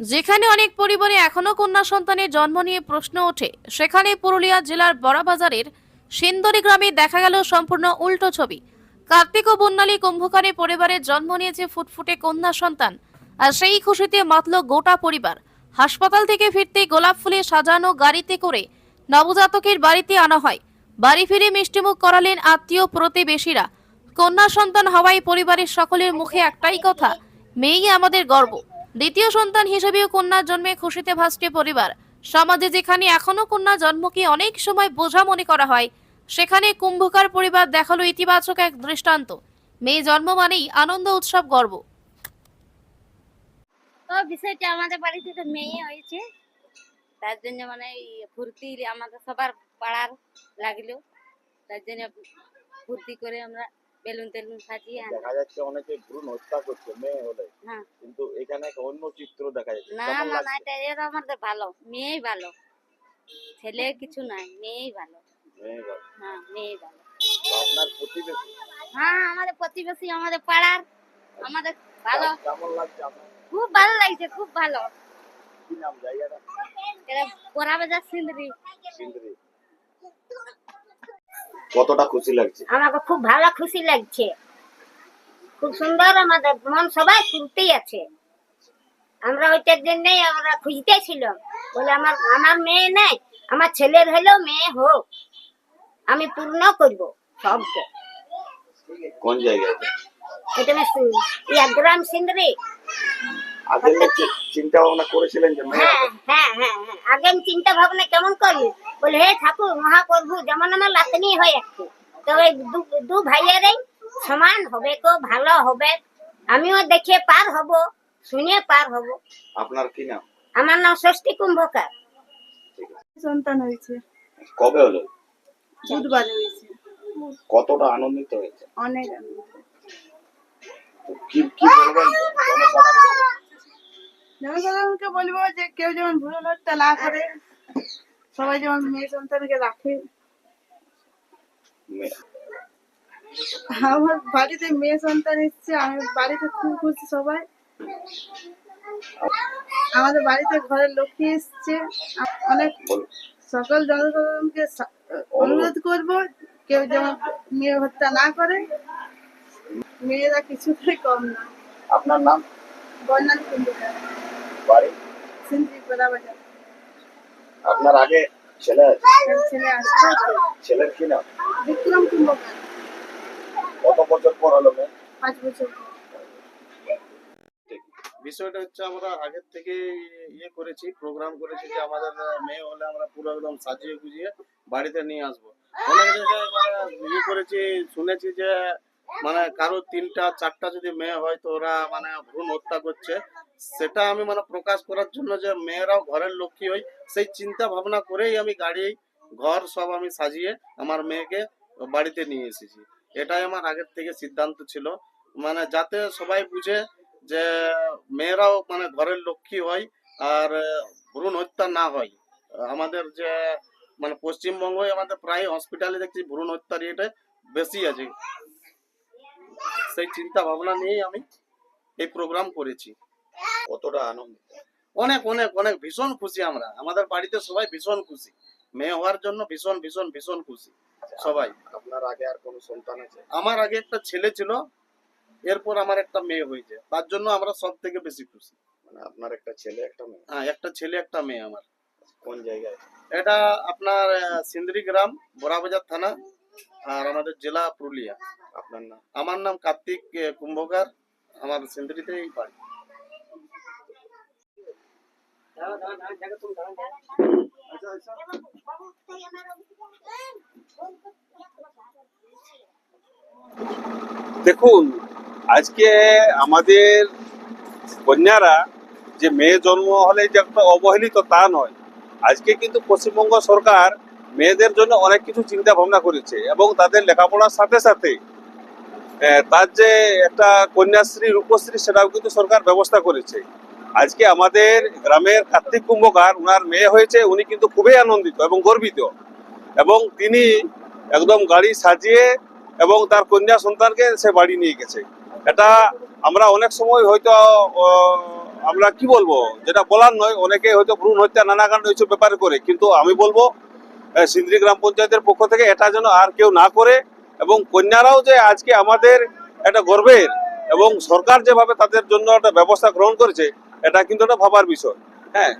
যেখানে অনেক পরিবারে এখনও কন্যা সন্তানের জন্ম নিয়ে প্রশ্ন ওঠে, সেখানে পুরুলিয়া জেলার বড়াবাজারের সিন্দরি গ্রামে দেখা গেল সম্পূর্ণ উল্টো ছবি। কার্তিক ও বন্যালী কুম্ভকারে পরিবারের জন্ম নিয়েছে ফুটফুটে কন্যা সন্তান, আর সেই খুশিতে মাতল গোটা পরিবার। হাসপাতাল থেকে ফিরতে গোলাপ ফুলে সাজানো গাড়িতে করে নবজাতকের বাড়িতে আনা হয়। বাড়ি ফিরে মিষ্টিমুখ করালেন আত্মীয় প্রতিবেশীরা। কন্যা সন্তান হওয়ায় পরিবারের সকলের মুখে একটাই কথা, মেয়েই আমাদের গর্ব। দ্বিতীয় সন্তান হিসেবেও কন্যার জন্মে খুশিতে ভাসছে পরিবার। সমাজে যেখানে এখনও কন্যা জন্মকে অনেক সময় বোঝা মনে করা হয়, সেখানে কুম্ভকার পরিবার দেখাল ইতিবাচক এক দৃষ্টান্ত। মেয়ে জন্ম মানেই আনন্দ, উৎসব, গর্ব। বিষয়টা আমাদের বাড়িতে তো মেয়ে হয়েছে। তার জন্য মানে ফুর্তি আমাদের সবার পাড়ার লাগল। তার জন্য ফুর্তি করে আমরা বেলুন টেলুন সাজিয়ে আনলাম। দেখা যাচ্ছে অনেকে ভ্রূণ হত্যা করছে মেয়ে হলে। হ্যাঁ। কিন্তু এখানে একটা অন্য চিত্র দেখা যাচ্ছে। না না না এটা এটা আমাদের ভালো। মেয়েই ভালো। ছেলে কিছু নাই মেয়েই ভালো। মেয়ে ভালো। হ্যাঁ মেয়েই ভালো। আপনার প্রতিবেশী? হ্যাঁ আমাদের প্রতিবেশী আমাদের পাড়ার আমাদের ভালো। কেমন লাগছে আপনার? খুব ভালো লাগছে খুব ভালো। কি নাম জায়গাটা? এটা সিন্দ্রি। সিন্দ্রি। কতটা খুশি লাগছে? আমাকে খুব ভালো খুশি লাগছে। খুব সুন্দর আমাদের মন সবাই ফুলতেই আছে। আমরা ওইটার জন্যই আমরা খুঁজতে ছিলাম। বলে আমার আমার মেয়ে নেই আমার ছেলের হলেও মেয়ে হোক। আমি পূর্ণ করব সবকে। কোন জায়গায়? এটা গ্রাম সিন্দ্রি। আগে চিন্তা ভাবনা করেছিলেন যে হ্যাঁ হ্যাঁ হ্যাঁ হ্যাঁ। আগে চিন্তা ভাবনা কেমন করবি? বলে হে ঠাকুর মহাপ্রভু যেমন আমার লাতনি হয়ে যাচ্ছে। তো এই দু- ভাইয়েরই সমান হবে তো ভালো হবে। আমিও দেখে পার হব শুনে পার হব। আপনার কি নাম? আমার নাম ষষ্ঠী কুম্ভকার। সন্তান হয়েছে। কবে হলো? বুধবারে হয়েছে। কতটা আনন্দিত হয়েছে? অনেক আনন্দ। কি কি বলবেন? জনসাধারণকে? জনসাধারণকে বলব যে কেউ যেমন ভুল হত্যা না করে। সবাই যেমন মেয়ে সন্তানকে রাখে। আমার বাড়িতে মেয়ে সন্তান এসছে আমি বাড়িতে খুব খুশি সবাই। আমাদের বাড়িতে ঘরের লক্ষ্মী এসছে। অনেক সকল জনসাধারণকে অনুরোধ করব কেউ যেমন মেয়ে হত্যা না করে। মেয়েরা কিছুতেই কম না। আপনার নাম? বন্যাল কুম্ভকার বাড়ি? সিন্দ্রি করা বাজার আপনার আগে ছেলে আছে? আসছে ছেলের কি নাম? বিক্রম কুম্ভকার। কত বছর পর হলো মেয়ে? পাঁচ বছর বিষয়টা হচ্ছে আমরা আগের থেকে ইয়ে করেছি প্রোগ্রাম করেছি যে আমাদের মেয়ে হলে আমরা পুরো একদম সাজিয়ে গুজিয়ে বাড়িতে নিয়ে আসব। অনেক জায়গায় মানে ইয়ে করেছি শুনেছি যে মানে কারও তিনটা চারটা যদি মেয়ে হয় তো ওরা মানে ভ্রূণ হত্যা করছে। সেটা আমি মানে প্রকাশ করার জন্য যে মেয়েরাও ঘরের লক্ষ্মী হয় সেই চিন্তা ভাবনা করেই আমি গাড়ি, ঘর সব আমি সাজিয়ে আমার মেয়েকে বাড়িতে নিয়ে এসেছি। এটাই আমার আগের থেকে সিদ্ধান্ত ছিল। মানে যাতে সবাই বুঝে যে মেয়েরাও মানে ঘরের লক্ষ্মী হয় আর ভ্রূণ হত্যা না হয়। আমাদের যে মানে পশ্চিমবঙ্গে আমাদের প্রায় হসপিটালে দেখছি ভ্রূণ হত্যার ইয়েটা বেশি আছে। সেই চিন্তা ভাবনা নিয়েই আমি এই প্রোগ্রাম করেছি। কতটা আনন্দিত। অনেক অনেক অনেক ভীষণ খুশি আমরা। আমাদের বাড়িতে সবাই ভীষণ খুশি। মেয়ে হওয়ার জন্য ভীষণ ভীষণ ভীষণ খুশি। সবাই। আপনার আগে আর কোনো সন্তান আছে? আমার আগে একটা ছেলে ছিল এরপর আমার একটা মেয়ে হয়েছে। তার জন্য আমরা সব থেকে বেশি খুশি। মানে আপনার একটা ছেলে একটা মেয়ে? হ্যাঁ একটা ছেলে একটা মেয়ে আমার। কোন জায়গায়? এটা আপনার সিন্দ্রি গ্রাম বড়াবাজার থানা আর আমাদের জেলা পুরুলিয়া। আপনার নাম? আমার নাম কার্তিক কুম্ভকার। আমার সিন্দ্রিতেই বাড়ি। দেখুন, আজকে আমাদের কন্যারা যে মেয়ে জন্ম হলে যে একটা অবহেলিত তা নয়। আজকে কিন্তু পশ্চিমবঙ্গ সরকার মেয়েদের জন্য অনেক কিছু চিন্তা ভাবনা করেছে এবং তাদের লেখাপড়ার সাথে সাথে তার যে একটা কন্যাশ্রী, রূপশ্রী, সেটাও কিন্তু সরকার ব্যবস্থা করেছে। আজকে আমাদের গ্রামের কার্তিক কুম্ভকার ওনার মেয়ে হয়েছে, উনি কিন্তু খুবই আনন্দিত এবং গর্বিত। এবং তিনি একদম গাড়ি সাজিয়ে এবং তার কন্যা সন্তানকে সে বাড়ি নিয়ে গেছে। এটা আমরা অনেক সময় হয়তো আমরা কি বলব, যেটা বলার নয়, অনেকে হয়তো ভ্রূণ হত্যা, নানা কারণ এইসব ব্যাপারে করে। কিন্তু আমি বলব সিন্দ্রি গ্রাম পঞ্চায়েতের পক্ষ থেকে এটা যেন আর কেউ না করে এবং কন্যারাও যে আজকে আমাদের একটা গর্বের এবং সরকার যেভাবে তাদের জন্য একটা ব্যবস্থা গ্রহণ করেছে এটা কিন্তু একটা ভাবার বিষয় হ্যাঁ?